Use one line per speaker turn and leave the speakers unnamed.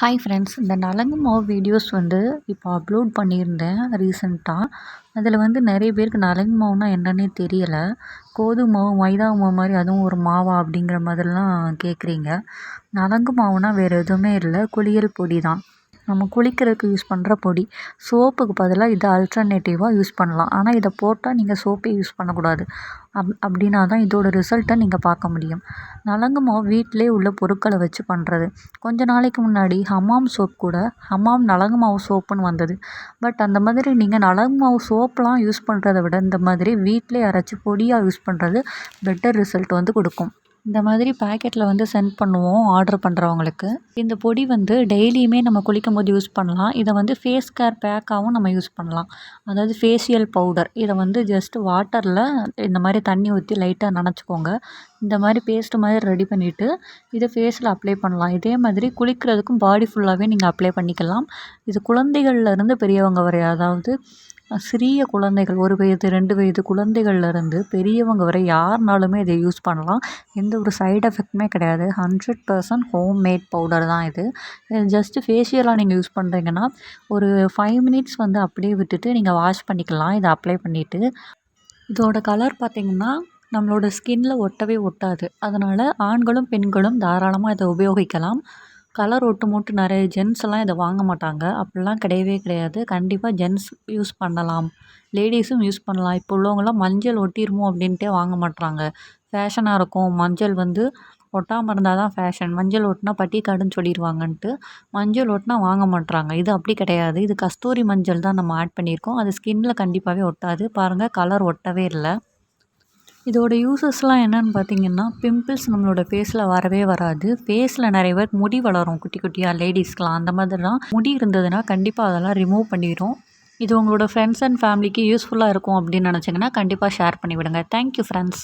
Hi friends இந்த நலங்கு மாவு வீடியோஸ் வந்து இப்போ அப்லோட் பண்ணியிருந்தேன் ரீசெண்டாக அதில் வந்து நிறைய பேருக்கு நலங்கு மாவுனா என்னன்னே தெரியலை. கோதுமை மாவு மைதா மாவு மாதிரி அதுவும் ஒரு மாவா அப்படிங்கிற மாதிரிலாம் கேட்குறீங்க நலங்கு மாவுனா வேறு எதுவுமே இல்லை. குளியல் பொடி தான். நம்ம குளிக்கிறதுக்கு யூஸ் பண்ணுற பொடி. சோப்புக்கு பதிலாக இதை அல்டர்னேட்டிவாக யூஸ் பண்ணலாம். ஆனால் இதை போட்டால் நீங்கள் சோப்பே யூஸ் பண்ணக்கூடாது. அப் அப்படின்னா தான் இதோட ரிசல்ட்டை நீங்கள் பார்க்க முடியும். நலங்கு மாவு வீட்டிலே உள்ள பொருட்களை வச்சு பண்ணுறது கொஞ்ச நாளைக்கு முன்னாடி ஹமாம் சோப் கூட ஹமாம் நலங்கு மாவு சோப்புன்னு வந்தது. பட் அந்த மாதிரி நீங்கள் நலங்கு மாவு சோப்லாம் யூஸ் பண்ணுறத விட இந்த மாதிரி வீட்டிலே அரைச்சி பொடியாக யூஸ் பண்ணுறது பெட்டர் ரிசல்ட் வந்து கொடுக்கும். இந்த மாதிரி பேக்கெட்டில் வந்து சென்ட் பண்ணுவோம் ஆர்டர் பண்ணுறவங்களுக்கு இந்த பொடி வந்து டெய்லியுமே நம்ம குளிக்கும் போது யூஸ் பண்ணலாம். இதை வந்து ஃபேஸ் கேர் பேக்காகவும் நம்ம யூஸ் பண்ணலாம். அதாவது ஃபேஷியல் பவுடர் இதை வந்து ஜஸ்ட்டு வாட்டரில் இந்த மாதிரி தண்ணி ஊற்றி லைட்டாக நனைச்சிக்கோங்க. இந்த மாதிரி பேஸ்ட் மாதிரி ரெடி பண்ணிவிட்டு இதை ஃபேஸில் அப்ளை பண்ணலாம். இதே மாதிரி குளிக்கிறதுக்கும் பாடி ஃபுல்லாகவே நீங்கள் அப்ளை பண்ணிக்கலாம். இது குழந்தைகள்லேருந்து பெரியவங்க வரை அதாவது சிறிய குழந்தைகள் ஒரு வயது ரெண்டு வயது குழந்தைகள்லேருந்து பெரியவங்க வரை யாருனாலுமே இதை யூஸ் பண்ணலாம். எந்த ஒரு சைட் எஃபெக்ட்டுமே கிடையாது. Hundred percent home made powder தான் இது. ஜஸ்ட்டு ஃபேஷியலாக நீங்கள் யூஸ் பண்ணுறீங்கன்னா ஒரு ஃபைவ் மினிட்ஸ் வந்து அப்படியே விட்டுட்டு நீங்கள் வாஷ் பண்ணிக்கலாம். இதை அப்ளை பண்ணிவிட்டு இதோட கலர் பார்த்திங்கன்னா நம்மளோட ஸ்கின்னில் ஒட்டவே ஒட்டாது. அதனால் ஆண்களும் பெண்களும் தாராளமாக இதை உபயோகிக்கலாம். கலர் ஒட்டு மொட்டு நிறைய ஜென்ஸ் எல்லாம் இதை வாங்க மாட்டாங்க. அப்படிலாம் கிடையவே கிடையாது. கண்டிப்பாக ஜென்ஸ் யூஸ் பண்ணலாம். லேடிஸும் யூஸ் பண்ணலாம். இப்போ உள்ளவங்களாம் மஞ்சள் ஒட்டிருமோ அப்படின்ட்டே வாங்க மாட்றாங்க. ஃபேஷனாக இருக்கும். மஞ்சள் வந்து ஒட்டாமல் இருந்தால் தான் ஃபேஷன். மஞ்சள் ஒட்டினா பட்டிக்காடுன்னு சொல்லிடுவாங்கன்ட்டு மஞ்சள் ஒட்டினா வாங்க மாட்றாங்க. இது அப்படி கிடையாது. இது கஸ்தூரி மஞ்சள் தான் நம்ம ஆட் பண்ணியிருக்கோம். அது ஸ்கின்னில் கண்டிப்பாகவே ஒட்டாது. பாருங்கள் கலர் ஒட்டவே இல்லை. இதோட யூசஸ்லாம் என்னென்னு பார்த்தீங்கன்னா பிம்பிள்ஸ் நம்மளோட ஃபேஸில் வரவே வராது. ஃபேஸில் நிறைய பேர் முடி வளரும் குட்டி குட்டியாக லேடிஸ்க்கெலாம் அந்த மாதிரிலாம் முடி இருந்ததுன்னா கண்டிப்பாக அதெல்லாம் ரிமூவ் பண்ணிடும் இது உங்களோட ஃப்ரெண்ட்ஸ் அண்ட் ஃபேமிலிக்கு யூஸ்ஃபுல்லாக இருக்கும் அப்படின்னு நினச்சிங்கன்னா கண்டிப்பாக ஷேர் பண்ணிவிடுங்க. Thank you friends